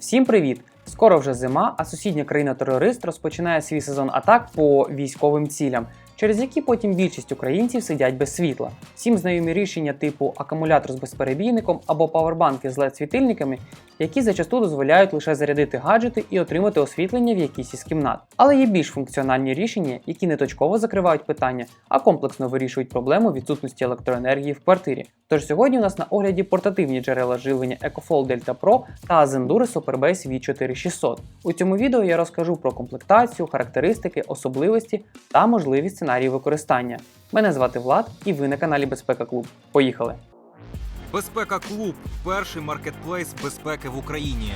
Всім привіт! Скоро вже зима, а сусідня країна-терорист розпочинає свій сезон атак по військовим цілям, через які потім більшість українців сидять без світла. Всім знайомі рішення типу акумулятор з безперебійником або павербанки з led світильниками, які зачасту дозволяють лише зарядити гаджети і отримати освітлення в якійсь із кімнат. Але є більш функціональні рішення, які не точково закривають питання, а комплексно вирішують проблему відсутності електроенергії в квартирі. Тож сьогодні у нас на огляді портативні джерела живлення EcoFlow Delta Pro та Zendure Superbase V4600. У цьому відео я розкажу про комплектацію, характеристики, особливості та можливі сценарії використання. Мене звати Влад, і ви на каналі Безпека Клуб. Поїхали! Безпека Клуб перший маркетплейс безпеки в Україні.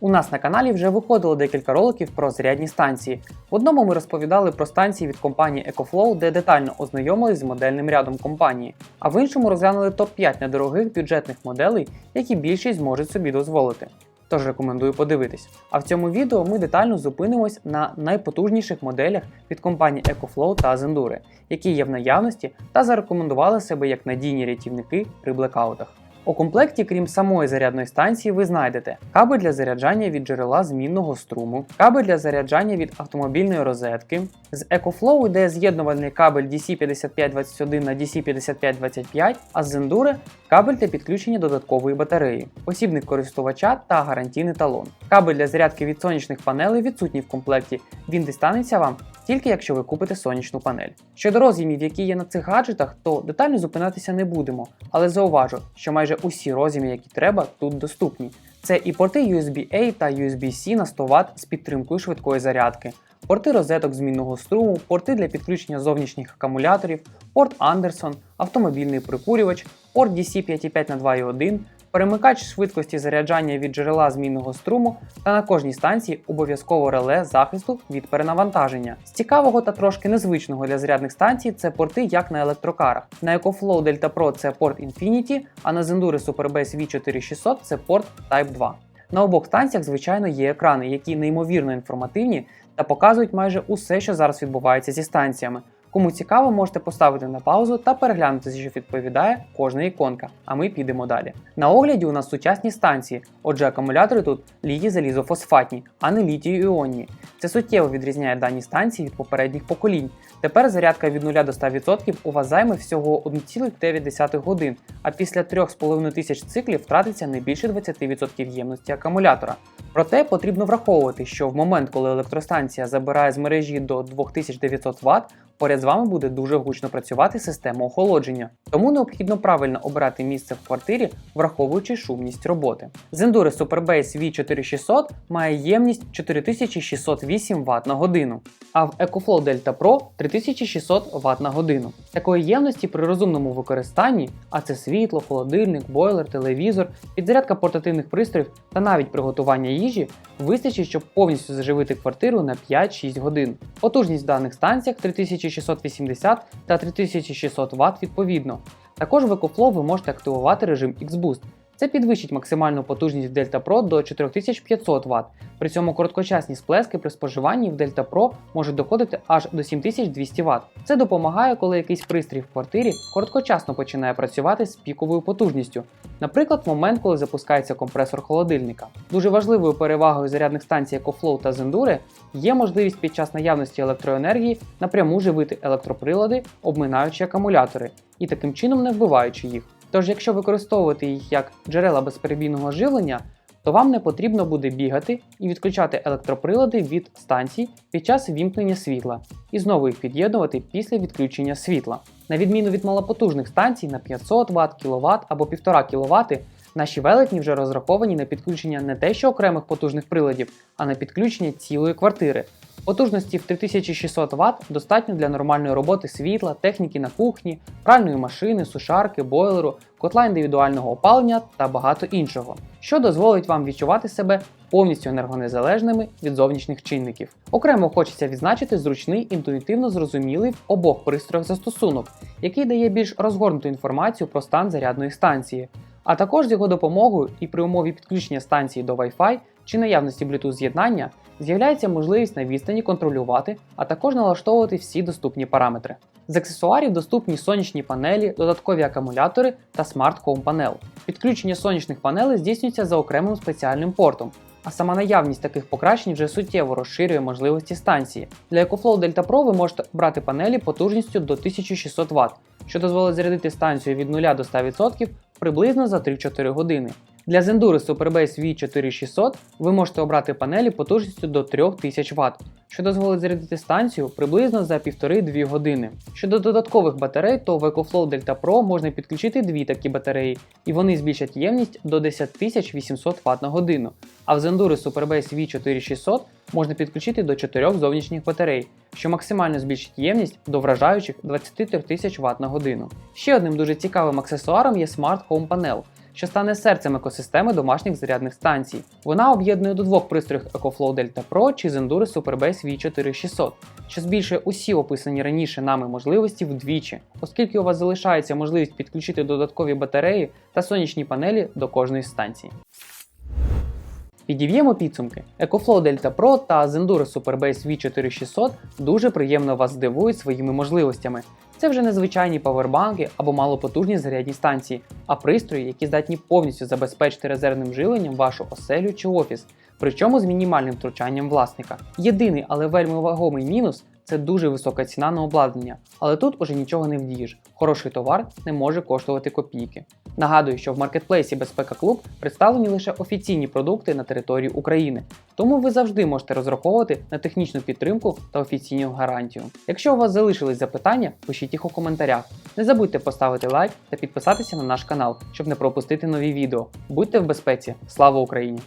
У нас на каналі вже виходило декілька роликів про зарядні станції. В одному ми розповідали про станції від компанії EcoFlow, де детально ознайомились з модельним рядом компанії, а в іншому розглянули топ-5 недорогих бюджетних моделей, які більшість зможуть собі дозволити. Тож рекомендую подивитись. А в цьому відео ми детально зупинимось на найпотужніших моделях від компаній EcoFlow та Zendure, які є в наявності та зарекомендували себе як надійні рятівники при блекаутах. У комплекті, крім самої зарядної станції, ви знайдете кабель для заряджання від джерела змінного струму, кабель для заряджання від автомобільної розетки. З EcoFlow йде з'єднувальний кабель DC5521 на DC5525, а з Zendure кабель для підключення додаткової батареї, посібник користувача та гарантійний талон. Кабель для зарядки від сонячних панелей відсутній в комплекті. Він дістанеться вам тільки якщо ви купите сонячну панель. Щодо роз'ємів, які є на цих гаджетах, то детально зупинятися не будемо, але зауважу, що майже усі роз'єми, які треба, тут доступні. Це і порти USB-A та USB-C на 100 Вт з підтримкою швидкої зарядки, порти розеток змінного струму, порти для підключення зовнішніх акумуляторів, порт Anderson, автомобільний прикурювач, порт DC55 на 2.1, перемикач швидкості заряджання від джерела змінного струму та на кожній станції обов'язково реле захисту від перенавантаження. З цікавого та трошки незвичного для зарядних станцій це порти як на електрокарах. На EcoFlow Delta Pro це порт Infinity, а на Zendure Superbase V4600 це порт Type 2. На обох станціях, звичайно, є екрани, які неймовірно інформативні та показують майже усе, що зараз відбувається зі станціями. Кому цікаво, можете поставити на паузу та переглянути, що відповідає кожна іконка, а ми підемо далі. На огляді у нас сучасні станції, отже, акумулятори тут літій залізофосфатні, а не літій іонні. Це суттєво відрізняє дані станції від попередніх поколінь. Тепер зарядка від 0 до 100% у вас займе всього 1,9 годин, а після 3,5 тисяч циклів втратиться не більше 20% ємності акумулятора. Проте потрібно враховувати, що в момент, коли електростанція забирає з мережі до 2900 Вт, поряд з вами буде дуже гучно працювати система охолодження. Тому необхідно правильно обирати місце в квартирі, враховуючи шумність роботи. Zendure Superbase V4600 має ємність 4608 Вт на годину, а в EcoFlow Delta Pro 3600 Вт на годину. Такої ємності при розумному використанні, а це світло, холодильник, бойлер, телевізор, підзарядка портативних пристроїв та навіть приготування їжі, вистачить, щоб повністю заживити квартиру на 5-6 годин. Потужність в даних станціях 3680 та 3600 Вт відповідно. Також в EcoFlow ви можете активувати режим X-Boost. Це підвищить максимальну потужність Delta Pro до 4500 Вт. При цьому короткочасні сплески при споживанні в Delta Pro можуть доходити аж до 7200 Вт. Це допомагає, коли якийсь пристрій в квартирі короткочасно починає працювати з піковою потужністю. Наприклад, в момент, коли запускається компресор холодильника. Дуже важливою перевагою зарядних станцій EcoFlow та Zendure є можливість під час наявності електроенергії напряму живити електроприлади, обминаючи акумулятори, і таким чином не вбиваючи їх. Тож, якщо використовувати їх як джерела безперебійного живлення, то вам не потрібно буде бігати і відключати електроприлади від станцій під час вімкнення світла і знову їх під'єднувати після відключення світла. На відміну від малопотужних станцій на 500 Вт, кВт або 1,5 кВт, наші велетні вже розраховані на підключення не те, що окремих потужних приладів, а на підключення цілої квартири. Потужності в 3600 Вт достатньо для нормальної роботи світла, техніки на кухні, пральної машини, сушарки, бойлеру, котла індивідуального опалення та багато іншого, що дозволить вам відчувати себе повністю енергонезалежними від зовнішніх чинників. Окремо хочеться відзначити зручний інтуїтивно зрозумілий в обох пристроях застосунок, який дає більш розгорнуту інформацію про стан зарядної станції. А також з його допомогою і при умові підключення станції до Wi-Fi чи наявності Bluetooth з'єднання з'являється можливість на відстані контролювати, а також налаштовувати всі доступні параметри. З аксесуарів доступні сонячні панелі, додаткові акумулятори та Smart Home Panel. Підключення сонячних панелей здійснюється за окремим спеціальним портом, а сама наявність таких покращень вже суттєво розширює можливості станції. Для EcoFlow Delta Pro ви можете обрати панелі потужністю до 1600 Вт, що дозволить зарядити станцію від 0 до 100% приблизно за 3-4 години. Для Zendure Superbase V4600 ви можете обрати панелі потужністю до 3000 Вт, що дозволить зарядити станцію приблизно за 1,5-2 години. Щодо додаткових батарей, то в EcoFlow Delta Pro можна підключити дві такі батареї, і вони збільшать ємність до 10800 Вт на годину. А в Zendure Superbase V4600 можна підключити до 4 зовнішніх батарей, що максимально збільшить ємність до вражаючих 23 тисяч Вт на годину. Ще одним дуже цікавим аксесуаром є Smart Home Panel, що стане серцем екосистеми домашніх зарядних станцій. Вона об'єднує до двох пристроїв EcoFlow Delta Pro чи Zendure Superbase V4600, що збільшує усі описані раніше нами можливості вдвічі, оскільки у вас залишається можливість підключити додаткові батареї та сонячні панелі до кожної станції. Підів'ємо підсумки. EcoFlow Delta Pro та Zendura Superbase V4600 дуже приємно вас здивують своїми можливостями. Це вже не звичайні павербанки або малопотужні зарядні станції, а пристрої, які здатні повністю забезпечити резервним живленням вашу оселю чи офіс, причому з мінімальним втручанням власника. Єдиний, але вельми вагомий мінус це дуже висока ціна на обладнання, але тут уже нічого не вдієш. Хороший товар не може коштувати копійки. Нагадую, що в маркетплейсі Безпека Клуб представлені лише офіційні продукти на території України, тому ви завжди можете розраховувати на технічну підтримку та офіційну гарантію. Якщо у вас залишились запитання, пишіть їх у коментарях. Не забудьте поставити лайк та підписатися на наш канал, щоб не пропустити нові відео. Будьте в безпеці! Слава Україні!